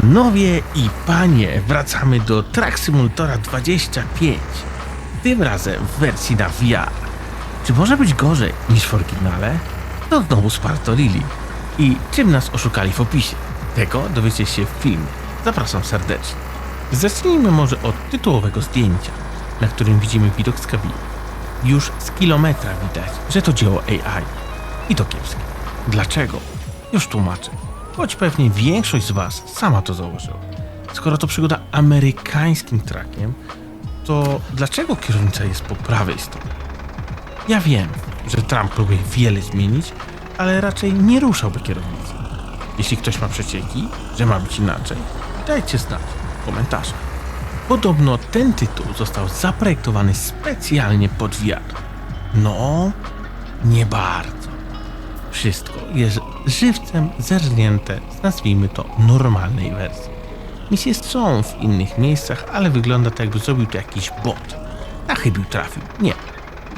Panowie i panie, wracamy do Track Simulatora 25. Tym razem w wersji na VR. Czy może być gorzej niż w oryginale? To znowu spartolili. I czym nas oszukali w opisie? Tego dowiecie się w filmie. Zapraszam serdecznie. Zacznijmy może od tytułowego zdjęcia, na którym widzimy widok z kabiny. Już z kilometra widać, że to dzieło AI. I to kiepskie. Dlaczego? Już tłumaczę. Choć pewnie większość z Was sama to zauważyła. Skoro to przygoda amerykańskim trakiem, to dlaczego kierownica jest po prawej stronie? Ja wiem, że Trump próbuje wiele zmienić, ale raczej nie ruszałby kierownicy. Jeśli ktoś ma przecieki, że ma być inaczej, dajcie znać w komentarzach. Podobno ten tytuł został zaprojektowany specjalnie pod VR. No, nie bardzo. Wszystko jest żywcem zerżnięte z nazwijmy to normalnej wersji. Misje są w innych miejscach, ale wygląda to jakby zrobił to jakiś bot. A chybił trafił. Nie.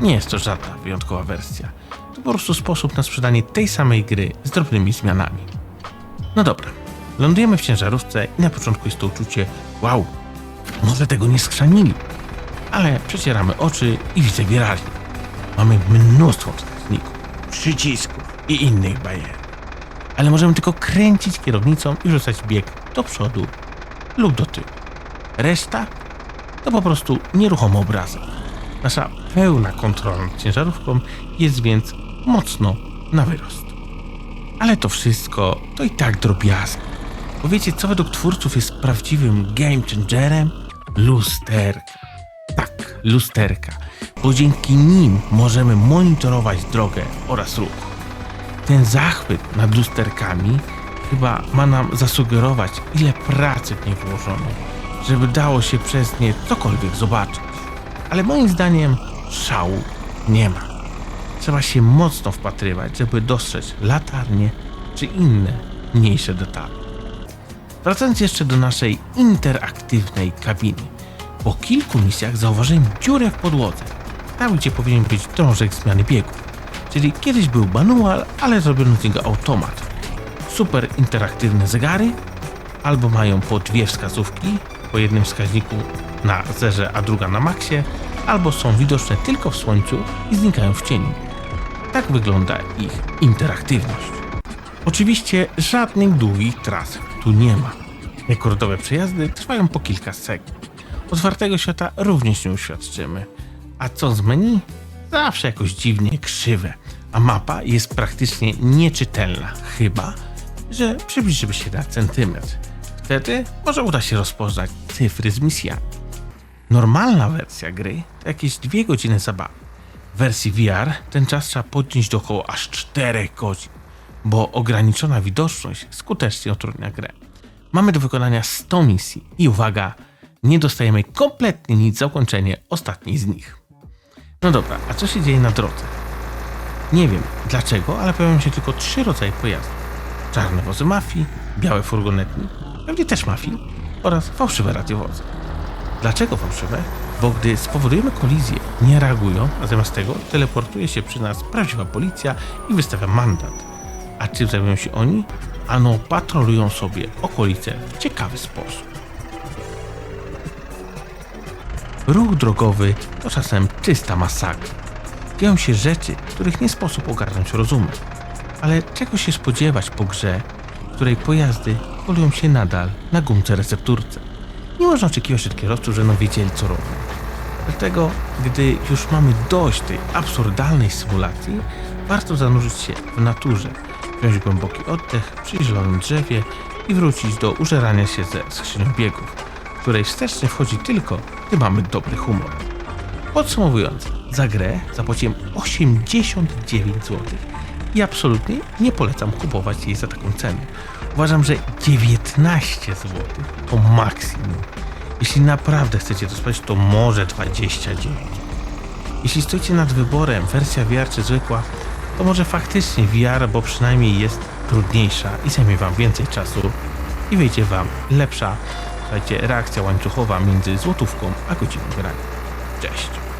Nie jest to żadna wyjątkowa wersja. To po prostu sposób na sprzedanie tej samej gry z drobnymi zmianami. No dobra. Lądujemy w ciężarówce i na początku jest to uczucie wow, może tego nie skrzanili. Ale przecieramy oczy i widzę wyraźnie. Mamy mnóstwo wskaźników, przycisków i innych bajer. Ale możemy tylko kręcić kierownicą i rzucać bieg do przodu lub do tyłu. Reszta to po prostu nieruchomy obrazek. Nasza pełna kontrola nad ciężarówką jest więc mocno na wyrost. Ale to wszystko to i tak drobiazgi. Bo wiecie, co według twórców jest prawdziwym game changerem? Lusterka. Tak, lusterka. Bo dzięki nim możemy monitorować drogę oraz ruch. Ten zachwyt nad lusterkami chyba ma nam zasugerować, ile pracy w nie włożono, żeby dało się przez nie cokolwiek zobaczyć. Ale moim zdaniem szału nie ma. Trzeba się mocno wpatrywać, żeby dostrzec latarnie czy inne mniejsze detale. Wracając jeszcze do naszej interaktywnej kabiny. Po kilku misjach zauważyłem dziurę w podłodze, tam gdzie powinien być drążek zmiany biegów. Czyli kiedyś był manual, ale zrobiono z niego automat. Super interaktywne zegary, albo mają po dwie wskazówki, po jednym wskaźniku na zerze, a druga na maksie, albo są widoczne tylko w słońcu i znikają w cieniu. Tak wygląda ich interaktywność. Oczywiście żadnych długich tras tu nie ma. Rekordowe przejazdy trwają po kilka sekund. Otwartego świata również nie uświadczymy. A co z menu? Zawsze jakoś dziwnie krzywe, a mapa jest praktycznie nieczytelna, chyba że przybliżymy się na centymetr. Wtedy może uda się rozpoznać cyfry z misjami. Normalna wersja gry to jakieś dwie godziny zabawy. W wersji VR ten czas trzeba podnieść do około aż 4 godzin, bo ograniczona widoczność skutecznie utrudnia grę. Mamy do wykonania 100 misji i uwaga, nie dostajemy kompletnie nic za ukończenie ostatniej z nich. No dobra, a co się dzieje na drodze? Nie wiem dlaczego, ale pojawiają się tylko trzy rodzaje pojazdów. Czarne wozy mafii, białe furgonetki, pewnie też mafii oraz fałszywe radiowozy. Dlaczego fałszywe? Bo gdy spowodujemy kolizję, nie reagują, a zamiast tego teleportuje się przy nas prawdziwa policja i wystawia mandat. A czym zajmują się oni? Ano patrolują sobie okolice w ciekawy sposób. Ruch drogowy to czasem czysta masakra. Dzieją się rzeczy, których nie sposób ogarnąć rozumem. Ale czego się spodziewać po grze, w której pojazdy polują się nadal na gumce recepturce? Nie można oczekiwać od kierowców, że no wiedzieli co robią. Dlatego, gdy już mamy dość tej absurdalnej symulacji, warto zanurzyć się w naturze, wziąć głęboki oddech przy zielonym drzewie i wrócić do użerania się ze skrzynią biegów, której wstecznie wchodzi tylko, gdy mamy dobry humor. Podsumowując, za grę zapłaciłem 89 zł i absolutnie nie polecam kupować jej za taką cenę. Uważam, że 19 zł to maksimum. Jeśli naprawdę chcecie to spać, to może 29. Jeśli stoicie nad wyborem wersja VR czy zwykła, to może faktycznie VR, bo przynajmniej jest trudniejsza i zajmie wam więcej czasu i wyjdzie wam lepsza, słuchajcie, reakcja łańcuchowa między złotówką a godziną grania. Cześć!